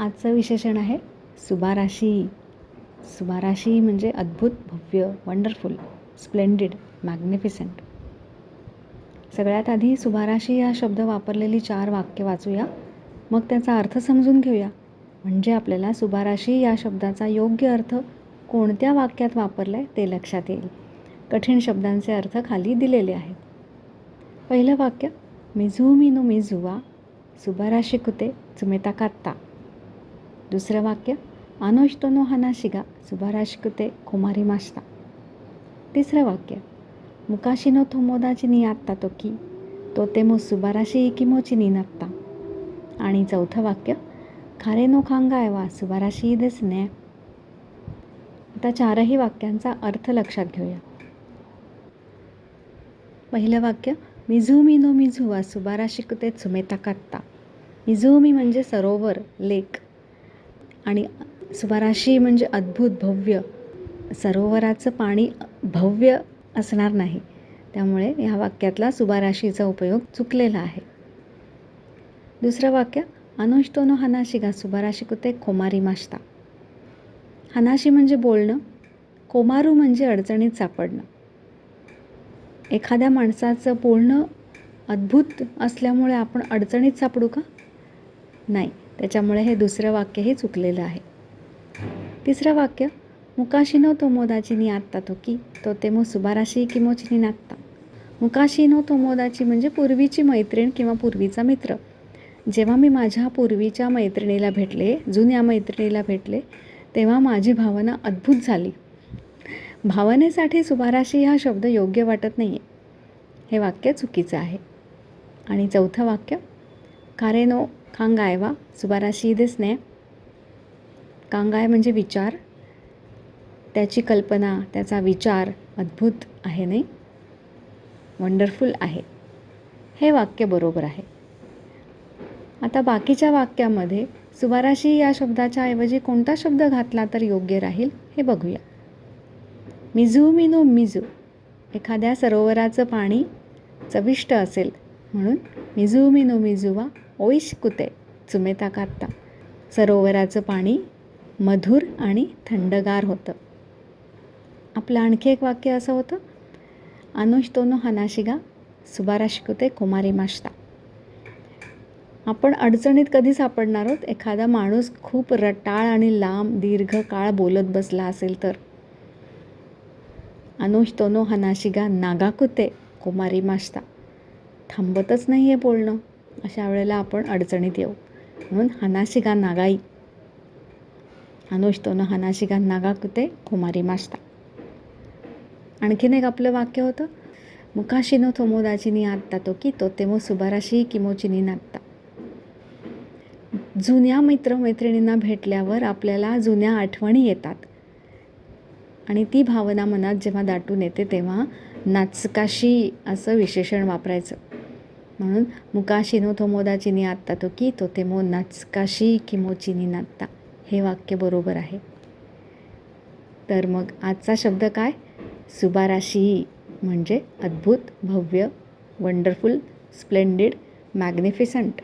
आजचं विशेषण आहे सुबाराशी. सुबाराशी म्हणजे अद्भुत भव्य वंडरफुल स्प्लेंडिड मॅग्निफिसंट सगळ्यात आधी सुबाराशी हा शब्द वापरलेली चार वाक्य वाचूया. मग त्याचा अर्थ समजून घेऊया. म्हणजे आपल्याला सुबाराशी या शब्दाचा योग्य अर्थ कोणत्या वाक्यात वापरला आहे ते लक्षात येईल. कठीण शब्दांचे अर्थ खाली दिलेले आहेत. पहिलं वाक्य मिझू मिनू मिझुवा सुबाराशी कुते चुमेता कात्ता. दुसरं वाक्य आनोष्तो नो हानाशिगा सुबाराशी कुते कुमारी मास्ता तिसरं वाक्य मुकाशिनो थोमोदाची नी आत्ता तो की तो ते मो सुबाराशी इकिमोची नी नात्ता आणि चौथं वाक्य खारे नो खांगायवा सुबाराशी देसने आता चारही वाक्यांचा अर्थ लक्षात घेऊया पहिलं वाक्य मिझुमी नो मिझुवा सुबाराशी कुते चुमेता कात्ता मिझुमी म्हणजे सरोवर लेक आणि सुबाराशी म्हणजे अद्भुत भव्य सरोवराचं पाणी भव्य असणार नाही. त्यामुळे ह्या वाक्यातला सुबाराशीचा उपयोग चुकलेला आहे. दुसरं वाक्य अनुष्टोनो हनाशिगा सुबाराशी कुते खोमारी मास्ता हनाशी म्हणजे बोलणं कोमारू म्हणजे अडचणीत सापडणं. एखाद्या माणसाचं बोलणं अद्भुत असल्यामुळे आपण अडचणीत सापडू का? नाही. त्याच्यामुळे हे दुसरं वाक्यही चुकलेलं आहे. तिसरं वाक्य मुकाशिनो तोमोदाची नी आत्ता तो की तो ते मो सुबाराशी किमोची नात्ता. मुकाशिनो तोमोदाची म्हणजे पूर्वीची मैत्रीण किंवा पूर्वीचा मित्र. जेव्हा मी माझ्या पूर्वीच्या मैत्रिणीला भेटले जुन्या मैत्रिणीला भेटले तेव्हा माझी भावना अद्भुत झाली. भावनेसाठी सुभाराशी हा शब्द योग्य वाटत नाही आहे हे वाक्य चुकीचं आहे. आणि चौथं वाक्य कारेनो कांगायवा सुबाराशी दिसणे. कांगाय म्हणजे विचार. त्याची कल्पना त्याचा विचार अद्भुत आहे नाही? वंडरफुल आहे. हे वाक्य बरोबर आहे. आता बाकीच्या वाक्यामध्ये सुबाराशी या शब्दाच्या ऐवजी कोणता शब्द घातला तर योग्य राहील हे बघूया. मिझू मिनो मिझू. एखाद्या सरोवराचं पाणी चविष्ट असेल म्हणून मिझू मिनो मिझुवा ओईश कुते चुमेता कात्ता सरोवराचं पाणी मधुर आणि थंडगार होतं. आपलं आणखी एक वाक्य असं होतं? अनुष तोनो हनाशिगा सुबाराशिकुते कुमारी माश्ता. आपण अडचणीत कधी सापडणार आहोत? एखादा माणूस खूप रटाळ आणि लांब दीर्घ काळ बोलत बसला असेल तर. अनुष्तोनो हनाशिगा नागाकुते कुमारी माश्ता. थांबतच नाही आहे बोलणं. अशा वेळेला आपण अडचणीत येऊ. म्हणून हनाशिगा नागाई. अनुष्तोनो हनाशिगा नागाकुते कुमारी मास्ता आणखीन एक आपलं वाक्य होतं मुकाशिनो थोमोदाचिनी आत्ता तो की तो ते सुबाराशी किमोचिनी नात्ता. जुन्या मित्रमैत्रिणींना भेटल्यावर आपल्याला जुन्या आठवणी येतात. आणि ती भावना मनात जेव्हा दाटून येते तेव्हा नाचकाशी असं विशेषण वापरायचं. म्हणून मुकाशिनो थोमोदाचिनी आत्ता तो की तो ते मो किमो किमोचिनी नात्ता हे वाक्य बरोबर आहे तर मग आजचा शब्द काय सुबाराशी म्हणजे अद्भुत भव्य वंडरफुल स्प्लेंडिड मॅग्निफिसंट